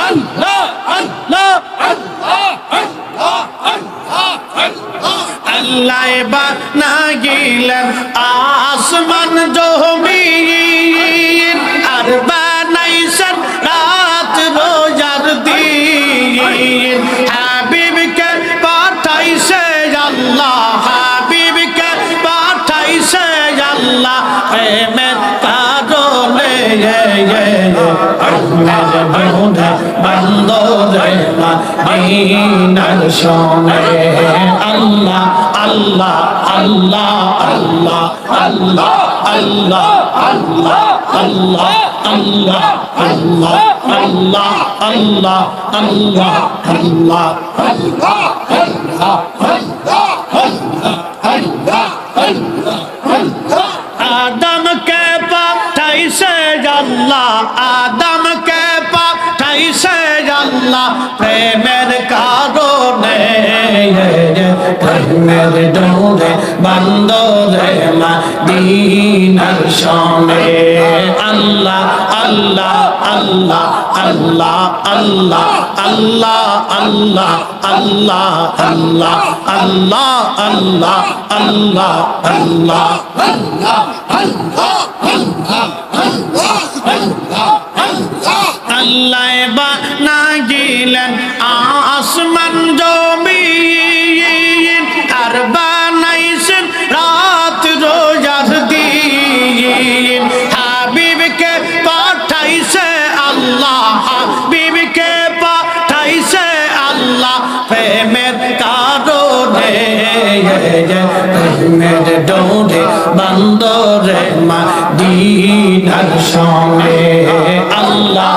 আল্লাহ আল্লাহ আল্লাহ আল্লাহ আল্লাহ আল্লাহ। আল্লাহ বানা গিলেন আসমান জমিয়ে আহমেদ বন্ধে বন্দরে মদিনার সনে আল্লাহ আল্লাহ আল্লাহ আল্লাহ আল্লাহ আল্লাহ আল্লাহ আল্লাহ আল্লাহ আল্লাহ আল্লাহ আল্লাহ আল্লাহ আল্লাহ আদমকে আল্লাহ প্রেমের কারণে প্রেমের ডোরে বন্দরে মদিনার সনে আল্লাহ আল্লাহ আল্লাহ আল্লাহ আল্লাহ আল্লাহ আল্লাহ আল্লাহ আল্লাহ আল্লাহ আল্লাহ আল্লাহ আল্লাহ আল্লাহ গিলেন আসমান জমিন আর বানাইছেন রাত রোজার দিন। হাবিবকে পাঠাইছে আল্লাহ, হাবিবকে পাঠাইছে আল্লাহ। প্রেমের কারণে, প্রেমের ডোরে বন্দরে, মদিনার সনে আল্লাহ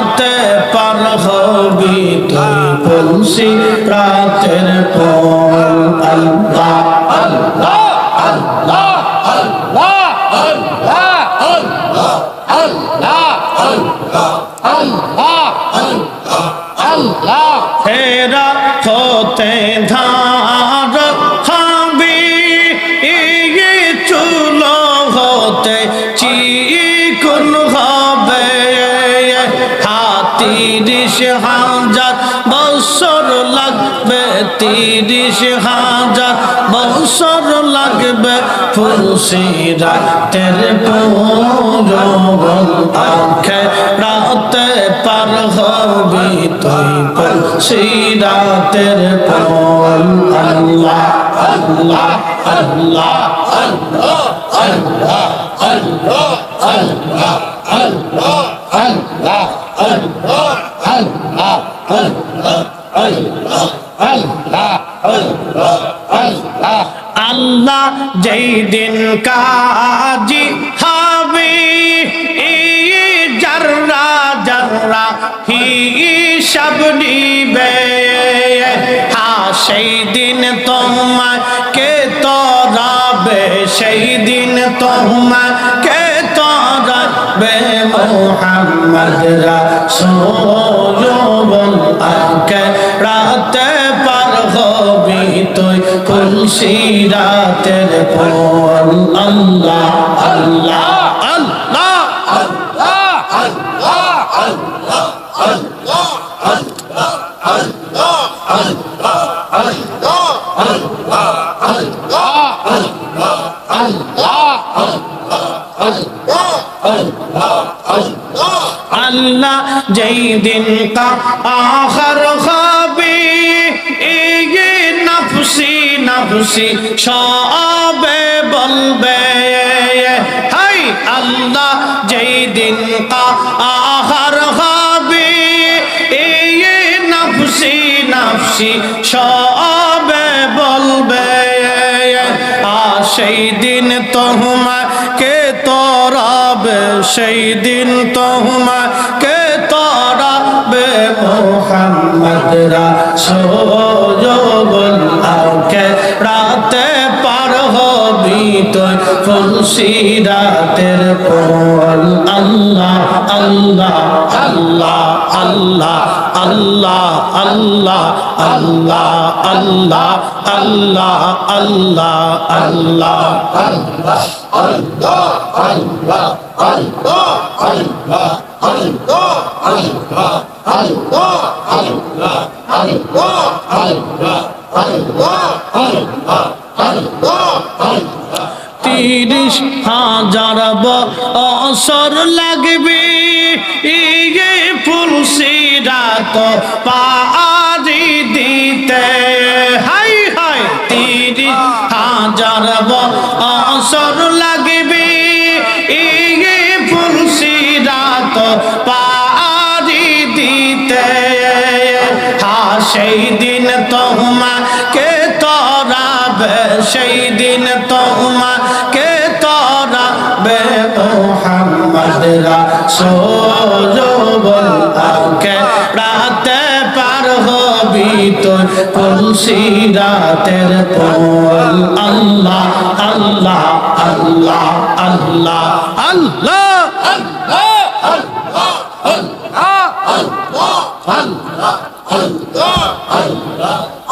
রাতে পার হবি তুই পৌঁছি রাতের পর। আল্লাহ। তিরিশ হাজার বছর লাগবে, তিরিশ হাজার বছর লাগবে ফুলসি রাতের পুরবন আখে রাতে পার হবি তুই ফুলসি রাতের পল। আল্লাহ আল্লাহ আল্লাহ আল্লাহ আল্লাহ আল্লাহ আল্লাহ আল্লাহ আল্লাহ। আল্লাহ আল্লাহ আল্লাহ আল্লাহ আল্লাহ আল্লাহ আল্লাহ আল্লাহ যেই দিন কাজী হবে জাররা জাররা হিসাব নিবে হ্যাঁ সেই দিন তোমার কে তরাবে, সেই দিন তোমার তরাবে মোহাম্মদ রাসূলুল আকে রাতে পার হবি তুই কুলসি রাতের পর আল্লাহ আল্লাহ আল্লাহ আল্লাহ যেই দিন কা আখর এই নফসি নফসি সবে বলবে। হাই আল্লাহ, যেই দিন কা আখর এই নফসি নফসি সবে বলবে। সেই দিন তোমার কে তরাবে সেই দিন তোমার কে মোহাম্মদ রাসূলুল আকে রাতে পার হবি ফুলসিরাতের পোল আল্লাহ আল্লাহ আল্লাহ আল্লাহ আল্লাহ আল্লাহ আল্লাহ আল্লাহ আল্লাহ আল্লাহ আল্লাহ তিরিশ হাজার বছর লাগবে ইয়ে ফুলসিরাত পারি সেই দিন তোমা তোমাকে তরাবে? সেই দিন তোমা তোমাকে তরাবে? মোহাম্মদ রাসূল বলকে রাতে পার হবি তোর তুলসী রাতের পোল আল্লাহ আল্লাহ আল্লাহ আল্লাহ আল্লাহ।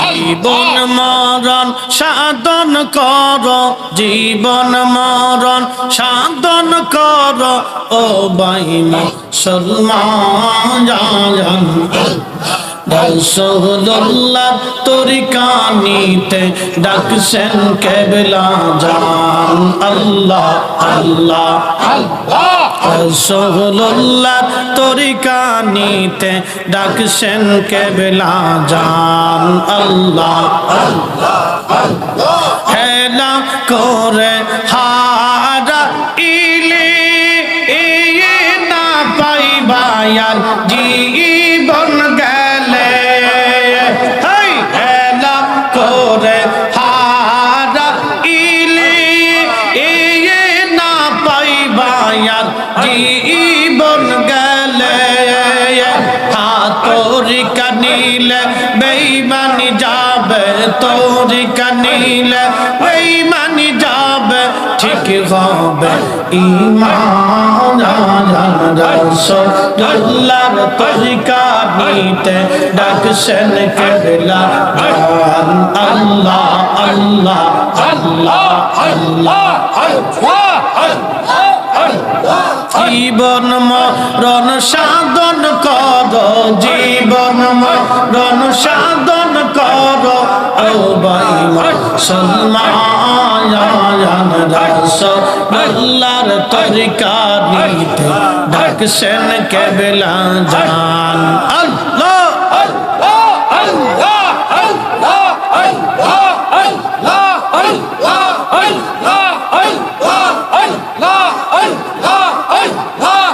জীবন মরণ, সাধন কর, জীবন মরণ, সাধন কর। ও বাইম সলমান রসুল্লাহ তরিকানিতে ডাকছেন কেবলা জান আল্লাহ আল্লাহ। সোহল্লার তরিকা নিতে ডাকছেন কে বেলা যান আল্লাহ হেলা করে হারা ইলে ইয়ে না পাইবায়ান জীবন গেলে। হেলা করে তোরি কানিলে বেইমানি যাবে, ঠিক হবে। ইমান রসুল্লাহর তরিকা নিতে ডাকছেন কেবলা। গান আল্লাহ আল্লাহ আল্লাহ আল্লাহ। জীবন মরণ সাধন কর, জীবন মরণ সাধন কর। সলমান রসুল্লাহর তরিকা নিতে ডাকছেন কেবলা জান। আল্লাহ!